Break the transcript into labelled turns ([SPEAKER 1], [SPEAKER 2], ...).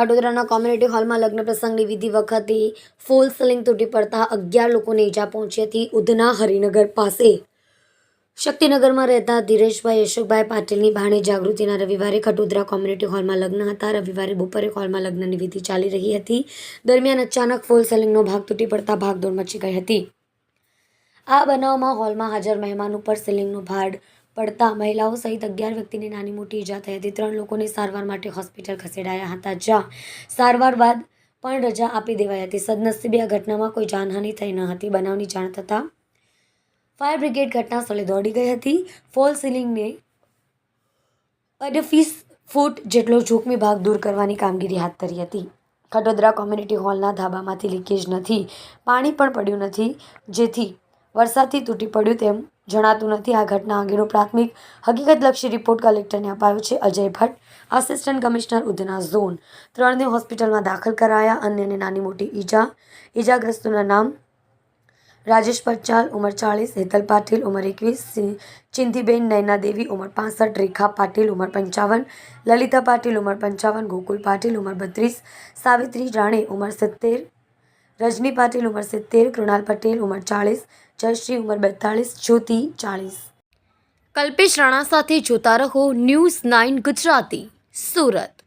[SPEAKER 1] ખડોદરાના community હોલમાં લગ્ન પ્રસંગની વિધિ વખતે ફોલ સલિંગ તૂટી પડતા અગિયાર લોકોને ઈજા પહોંચી હતી ઉધના હરિનગર પાસે. શક્તિનગરમાં રહેતા ધીરેશભાઈ યશોકભાઈ પાટીલની ભાણી જાગૃતિના રવિવારે ખટોદરા કોમ્યુનિટી હોલમાં લગ્ન હતા. રવિવારે બપોરે હોલમાં લગ્નની વિધિ ચાલી રહી હતી. દરમિયાન અચાનક ફોલ સેલિંગનો ભાગ તૂટી પડતા ભાગદોડ મચી ગઈ હતી. આ બનાવમાં હોલમાં હાજર મહેમાન ઉપર સેલિંગનો ભાડ પડતા મહિલાઓ સહિત અગિયાર વ્યક્તિને નાની મોટી ઈજા થઈ હતી. ત્રણ લોકોને સારવાર માટે હોસ્પિટલ ખસેડાયા હતા, જ્યાં સારવાર બાદ પણ રજા આપી દેવાઈ હતી. સદનસીબે આ ઘટનામાં કોઈ જાનહાનિ થઈ ન હતી. બનાવની જાણ થતાં ફાયર બ્રિગેડ ઘટના સ્થળે દોડી ગઈ હતી. ફોલ સીલિંગને અડફીસ ફૂટ જેટલો જોખમી ભાગ દૂર કરવાની કામગીરી હાથ ધરી હતી. ખટોદરા કોમ્યુનિટી હોલના ધાબામાંથી લીકેજ નથી. પાણી પણ પડ્યું નથી. જેથી વરસાદથી તૂટી પડ્યું તેમ જણાતું નથી. આ ઘટના અંગેનો પ્રાથમિક હકીકતલક્ષી રિપોર્ટ કલેક્ટરને અપાયો છે. Ajay Bhatt, assistant commissioner Udhna zone. ત્રણને હોસ્પિટલમાં દાખલ કરાયા. અન્યને નાની મોટી ઈજા. ઈજાગ્રસ્તોના નામ રાજેશ પચાલ ઉંમર ચાળીસ, હેતલ પાટીલ, ઉંમર એકવીસ ચિંતીબેન, નયના દેવી, ઉંમર પાસઠ, રેખા પાટીલ, ઉંમર પંચાવન, લલિતા પાટીલ, ઉંમર પંચાવન, ગોકુલ પાટીલ, ઉંમર બત્રીસ, સાવિત્રી રાણે, ઉંમર સિત્તેર રજની પાટીલ ઉંમર સિત્તેર, કૃણાલ પટેલ ઉંમર ચાળીસ, જયશ્રી ઉંમર બેતાળીસ, જ્યોતિ ચાળીસ. કલ્પેશ રાણા સાથે જોતા રહો ન્યૂઝ નાઇન ગુજરાતી, સુરત.